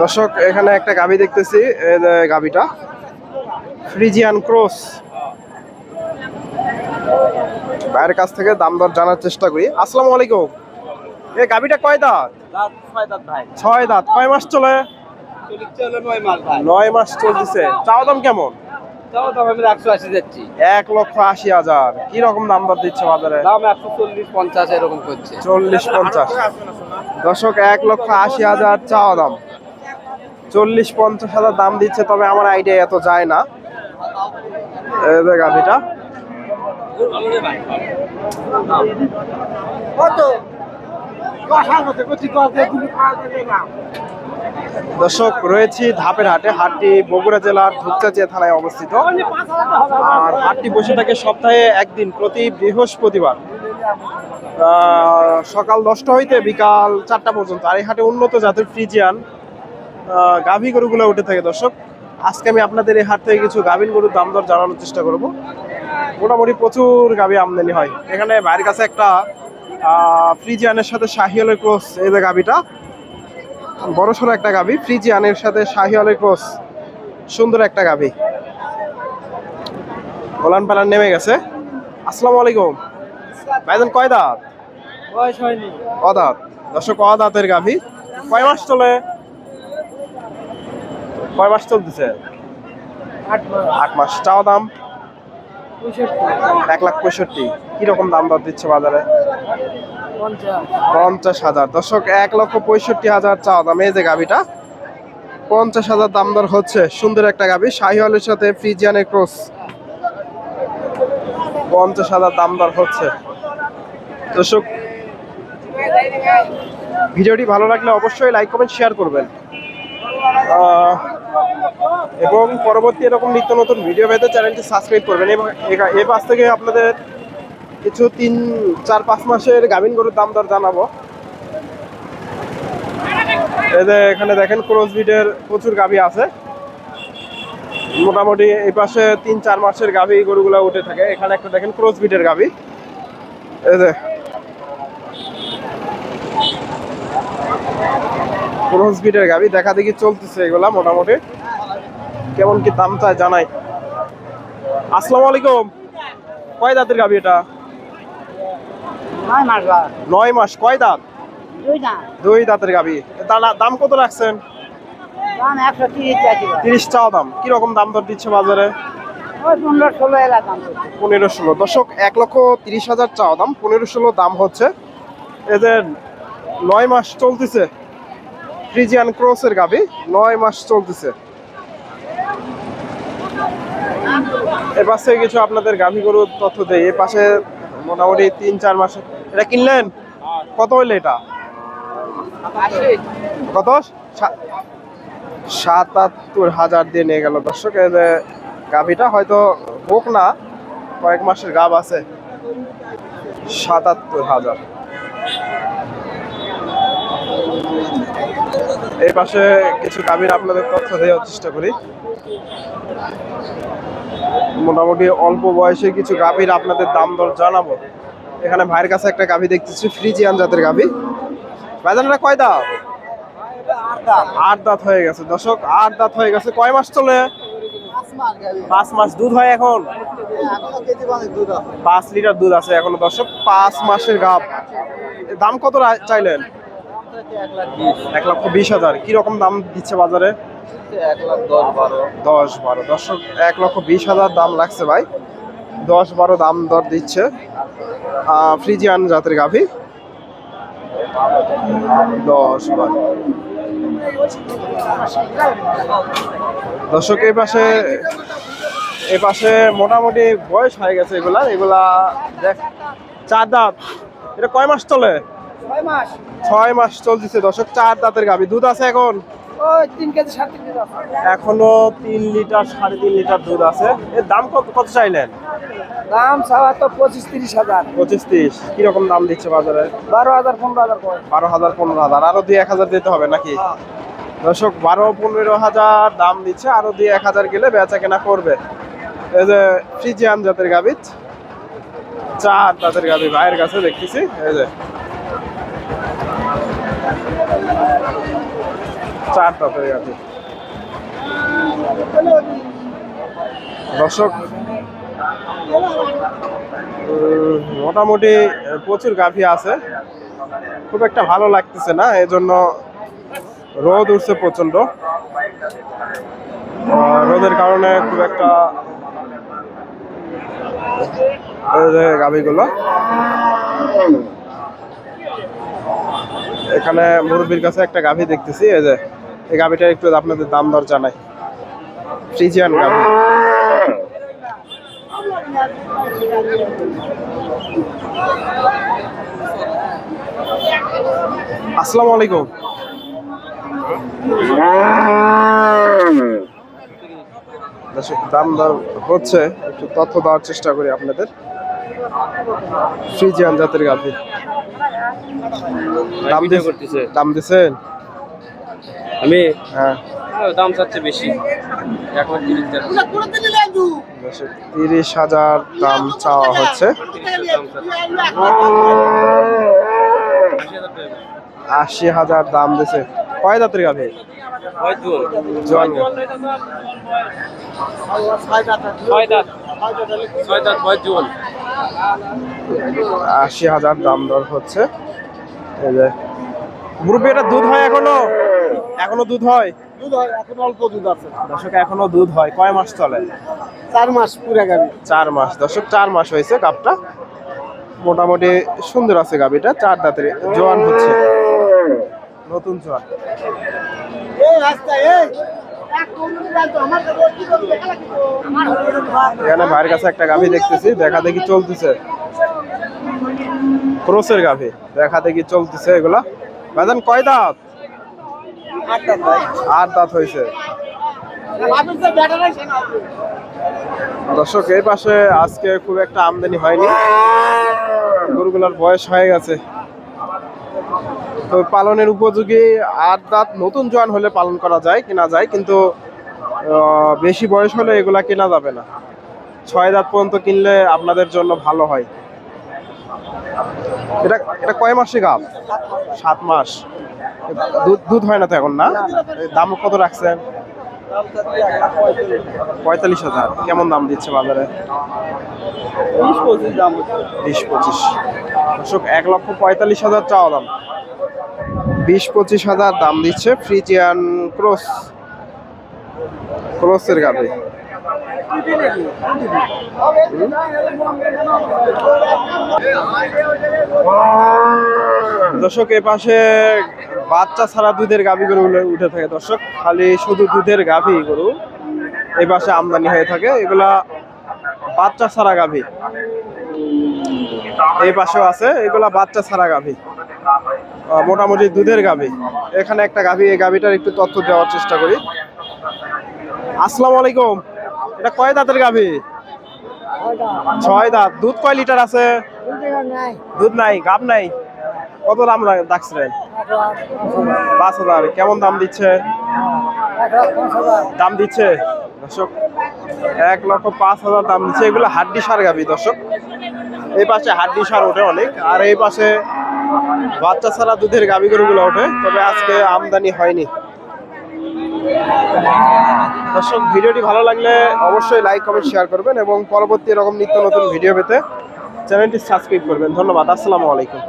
দর্শক এখানে একটা গাবি দেখতেছি গাবিটা। Friesian cross. ভাইয়ের কাছ থেকে দাম দর জানার চেষ্টা করি। আসসালামু আলাইকুম। এই গাবিটা কয় দাঁত? ছয় দাঁত কয় মাস চলে? নয় মাস চলছে চাওয়া দাম কেমন? তাও তো আমি একশো আশি যাচ্ছি এক লক্ষ আশি হাজার। কি রকম দাম দর দিচ্ছে বাজারে? দাম একশো চল্লিশ পঞ্চাশ এরকম করছে। চল্লিশ পঞ্চাশ। দর্শক এক লক্ষ আশি হাজার চাওয়া দাম। চল্লিশ পঞ্চাশ হাজার দাম দিচ্ছে তবে আমার আইডিয়া এত যায় না। গাভিটা ভাই দর্শক, রয়েছি ধাপের হাটে। হাটটি বগুড়া জেলার ধূপচাচিয়া থানায় অবস্থিত। আর হাটটি বসে থাকে সপ্তাহে একদিন প্রতি বৃহস্পতিবার। সকাল দশটা হইতে বিকাল চারটা পর্যন্ত। আর এই হাটে উন্নত জাতের ফ্রিজিয়ান গাভী গরুগুলো উঠে থাকে দর্শক। আজকে আমি আপনাদের এই হাট থেকে কিছু গাভীন গরুর দাম দর জানানোর চেষ্টা করব। মোটামুটি প্রচুর গাভী আমদানি হয়। এখানে বাইরের কাছে একটা ফ্রিজিয়ানের সাথে শাহিয়ালের ক্রস, এই যে গাভীটা। বড় সড়ো একটা গাভী ফ্রিজিয়ানের সাথে শাহিওয়ালের ক্রস সুন্দর একটা গাভী। ওলান পালান নেমে গেছে। আসসালামু আলাইকুম। ভাইজান কয় দাঁত? বয়স হয়নি। অদাঁত দর্শক অদাঁতের গাভী? কয় মাস চলে? কয় মাস চলতেছে? আট মাস। চাওয়া দাম? এক লাখ পঁয়ষট্টি। কীরকম দাম দর দিচ্ছে বাজারে? পঞ্চাশ হাজার। দর্শক, এক লক্ষ পঁয়ষট্টি হাজার চাওয়া দাম। এই যে গাভিটা, পঞ্চাশ হাজার দাম দর হচ্ছে। সুন্দর একটা গাভি, শাহিওয়ালের সাথে ফ্রিজিয়ানের ক্রস পঞ্চাশ হাজার দাম দর হচ্ছে। দর্শক, ভিডিওটি ভালো লাগলে অবশ্যই লাইক, কমেন্ট, শেয়ার করবেন। এবং পরবর্তী এরকম নিত্য নতুন ভিডিও পেতে চ্যানেলটি সাবস্ক্রাইব করবেন। এবং এ পাশ থেকে আপনাদের কিছু তিন, চার, পাঁচ মাসের গাভিন গরুর দাম দর জানাব। যে এখানে দেখেন ক্রস বিটের প্রচুর গাভি আছে। মোটামুটি এই পাশে তিন, চার মাসের গাভি গরুগুলো উঠে থাকে। এখানে একটা দেখেন ক্রস বিটের গাভি। যে ক্রস বিটের গাভি, দেখা দেখি চলতেছে এগুলা মোটামুটি। কেমন কি দাম চায় জানাই। আসসালামু আলাইকুম। কয় দাঁতের গাভি এটা? নয় মাস নয় মাস কয় দাঁত? দুই না দুই দাঁতের গাভি। দাম- দাম কত রাখছেন? দাম একশো তিরিশ চাওয়া দাম। কীরকম দাম দর দিচ্ছে বাজারে? পনেরো ষোলো দর্শক এক লক্ষ তিরিশ হাজার চাওয়া দাম পনেরো ষোলো দাম হচ্ছে। এদের নয় মাস চলতেছে। ফ্রিজিয়ান ক্রসের গাভি নয় মাস চলতেছে। এ পাশে কিছু আপনাদের গাভি গরুর তথ্য দেয় এ পাশে মোটামুটি তিন চার মাসে। এটা কিনলেন? কত হইলে এটা? কত? সাতাত্তর হাজার দিয়ে নিয়ে গেল। দর্শক গাভিটা হয়তো হোক না কয়েক মাসের গাব আছে। সাতাত্তর হাজার। এই পাশে কিছু গাভীর আপনাদের তথ্য দেওয়ার চেষ্টা করি। মোটামুটি অল্প বয়সে কিছু গাভীর আপনাদের দাম দর জানাব। এখানে ভাইয়ের কাছে একটা গাভী দেখতেছি, ফ্রিজিয়ান জাতের গাভী। ভাইজানরা কয় দাঁত? আট দাঁত হয়ে গেছে। দর্শক, আট দাঁত হয়ে গেছে। কয় মাস চলে? পাঁচ মাস। দুধ হয় এখন? পাঁচ লিটার দুধ আছে এখনও। দর্শক, পাঁচ মাসের গাব দাম কত চাইলেন? এক লক্ষ বিশ হাজার। কি রকম দাম দিচ্ছে বাজারে? দশ বারো। দশ দর্শক এক লক্ষ বিশ হাজার দাম লাগছে ভাই। দশ বারো দাম দর দিচ্ছে। ফ্রিজিয়ান জাতের গাভী। দশ বারো। দর্শক এই পাশে এই পাশে মোটামুটি বয়স হয়ে গেছে এগুলা। এগুলা দেখ চার দাঁত। এটা কয় মাস চলে? ছয় মাস। ছয় মাস চলতেছে দর্শক চার দাঁতের গাভী। দুধ আছে এখন? এখনও তিন লিটার সাড়ে তিন লিটার দুধ আছে। এর দাম কত কত চাইলেন? দাম চাওয়া তো পঁচিশ তিরিশ হাজার। পঁচিশ তিরিশ। কীরকম দাম দিচ্ছে বাজারে? বারো হাজার পনেরো হাজার বারো হাজার পনেরো হাজার। আরও দুই এক হাজার দিতে হবে নাকি? দর্শক বারো পনেরো হাজার দাম দিচ্ছে আরও দুই এক হাজার গেলে বেচা কেনা করবে। এই যে ফ্রিজিয়ান জাতের গাবিত চার জাতের গাবি ভাইয়ের কাছে দেখতেছি। এই যে চার দাঁতের দর্শক মোটামুটি প্রচুর গাভী আছে। খুব একটা ভালো লাগতেছে না, এজন্য রোদ উঠছে প্রচণ্ড রোদের কারণে খুব একটা গাভীগুলো। এখানে মুরব্বীর কাছে একটা গাভী দেখতেছি, এই যে এই গাভীটার একটু আপনাদের দাম দর জানাই। ফ্রিজিয়ান গাভী আসসালামু আলাইকুম। দাম দর হচ্ছে একটু তথ্য দেওয়ার চেষ্টা করি আপনাদের। ফ্রিজিয়ান জাতের গাভী দাম দিছে- দাম দিছেন? আমি হ্যাঁ। দাম চাচ্ছে বেশি। এক লাখ তিরিশ হাজার। তিরিশ হাজার দাম চাওয়া হচ্ছে। আশি হাজার দাম দিছে। কয় দাঁতের গাভী? আশি হাজার দাম দর হচ্ছে। এই যে মুরব্বী এটা দুধ হয় এখনও? এখনও দুধ হয়? দুধ হয় এখন অল্প দুধ আছে। দর্শক এখনও দুধ হয়। কয় মাস চলে? চার মাস পুরা গাবি। চার মাস। দর্শক চার মাস হয়েছে গাবটা। মোটামুটি সুন্দর আছে গাবিটা। চার দাঁতের জোয়ান হচ্ছে। নতুন জোয়ান। এখানে ভাইয়ের কাছে একটা গাভি দেখতেছি। দেখা দেখি চলতেছে। ক্রোসের গাভি দেখা দেখি চলতেছে এগুলা। বাজান কয় দাঁত? আট দাঁত হয়েছে। দর্শক, এই পাশে আজকে খুব একটা আমদানি হয়নি। গরুগুলার বয়স হয়ে গেছে। তো পালনের উপযোগী আট দাঁত নতুন জোয়ান হলে পালন করা যায়, কেনা যায়, কিন্তু বেশি বয়স হলে এগুলা কেনা যাবে না। ছয় দাঁত পর্যন্ত কিনলে আপনাদের জন্য ভালো হয়। এটা এটা কয় মাসে গাব? সাত মাস। দুধ দুধ হয় না তো এখন, না? দাম কত রাখছেন? পঁয়তাল্লিশ হাজার। কেমন দাম দিচ্ছে বাজারে? বিশ পঁচিশ। দর্শক, এক লক্ষ পঁয়তাল্লিশ হাজার চাওয়া দাম। বিশ পঁচিশ হাজার দাম দিচ্ছে ফ্রিজিয়ান ক্রস। ক্রসের গাড়ি দর্শক, এ পাশে বাচ্চা ছাড়া দুধের গাভী গরু উঠে থাকে দর্শক। খালি শুধু দুধের গাভী গরু এই পাশে আমদানি হয়ে থাকে। এগুলা বাচ্চা ছাড়া গাভী। এই পাশেও আছে এগুলা বাচ্চা ছাড়া গাভী। মোটামুটি দুধের গাভী। এখানে একটা গাভী এই গাভীটার একটু তথ্য দেওয়ার চেষ্টা করি। আসসালামু আলাইকুম। এটা কয় দাঁতের গাভী? ছয় দাঁত। দুধ কয় লিটার আছে? দুধ নাই গাভ নাই। কত দাম রাখছিলেন পাঁচ হাজার। কেমন দাম দিচ্ছে? দাম দিচ্ছে? দর্শক, এক লক্ষ পাঁচ হাজার দাম দিচ্ছে। এগুলো হাড্ডি সার গাবি, দর্শক। এই পাশে হাড্ডি সার ওঠে অনেক। আর এই পাশে বাচ্চা ছাড়া দুধের গাবি গরুগুলো ওঠে। তবে আজকে আমদানি হয়নি। দর্শক, ভিডিওটি ভালো লাগলে অবশ্যই লাইক, কমেন্ট, শেয়ার করবেন এবং পরবর্তী এরকম নিত্য নতুন ভিডিও পেতে চ্যানেলটি সাবস্ক্রাইব করবেন। ধন্যবাদ। আসসালামু আলাইকুম।